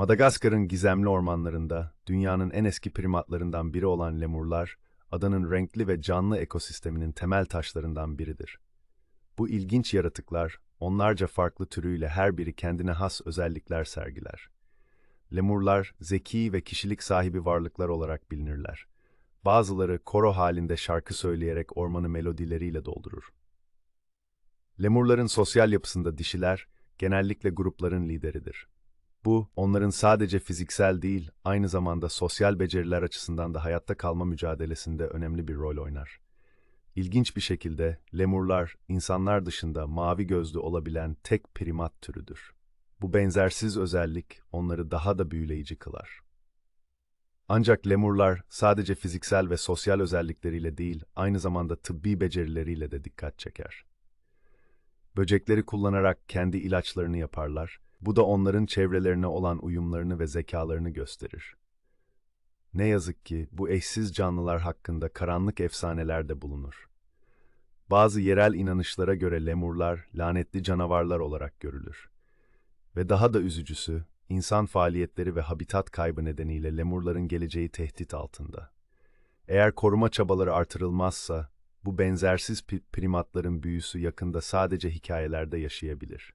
Madagaskar'ın gizemli ormanlarında dünyanın en eski primatlarından biri olan lemurlar, adanın renkli ve canlı ekosisteminin temel taşlarından biridir. Bu ilginç yaratıklar, onlarca farklı türüyle her biri kendine has özellikler sergiler. Lemurlar, zeki ve kişilik sahibi varlıklar olarak bilinirler. Bazıları koro halinde şarkı söyleyerek ormanı melodileriyle doldurur. Lemurların sosyal yapısında dişiler, genellikle grupların lideridir. Bu, onların sadece fiziksel değil, aynı zamanda sosyal beceriler açısından da hayatta kalma mücadelesinde önemli bir rol oynar. İlginç bir şekilde lemurlar, insanlar dışında mavi gözlü olabilen tek primat türüdür. Bu benzersiz özellik onları daha da büyüleyici kılar. Ancak lemurlar sadece fiziksel ve sosyal özellikleriyle değil, aynı zamanda tıbbi becerileriyle de dikkat çeker. Böcekleri kullanarak kendi ilaçlarını yaparlar. Bu da onların çevrelerine olan uyumlarını ve zekalarını gösterir. Ne yazık ki bu eşsiz canlılar hakkında karanlık efsaneler de bulunur. Bazı yerel inanışlara göre lemurlar lanetli canavarlar olarak görülür. Ve daha da üzücüsü, insan faaliyetleri ve habitat kaybı nedeniyle lemurların geleceği tehdit altında. Eğer koruma çabaları artırılmazsa, bu benzersiz primatların büyüsü yakında sadece hikayelerde yaşayabilir.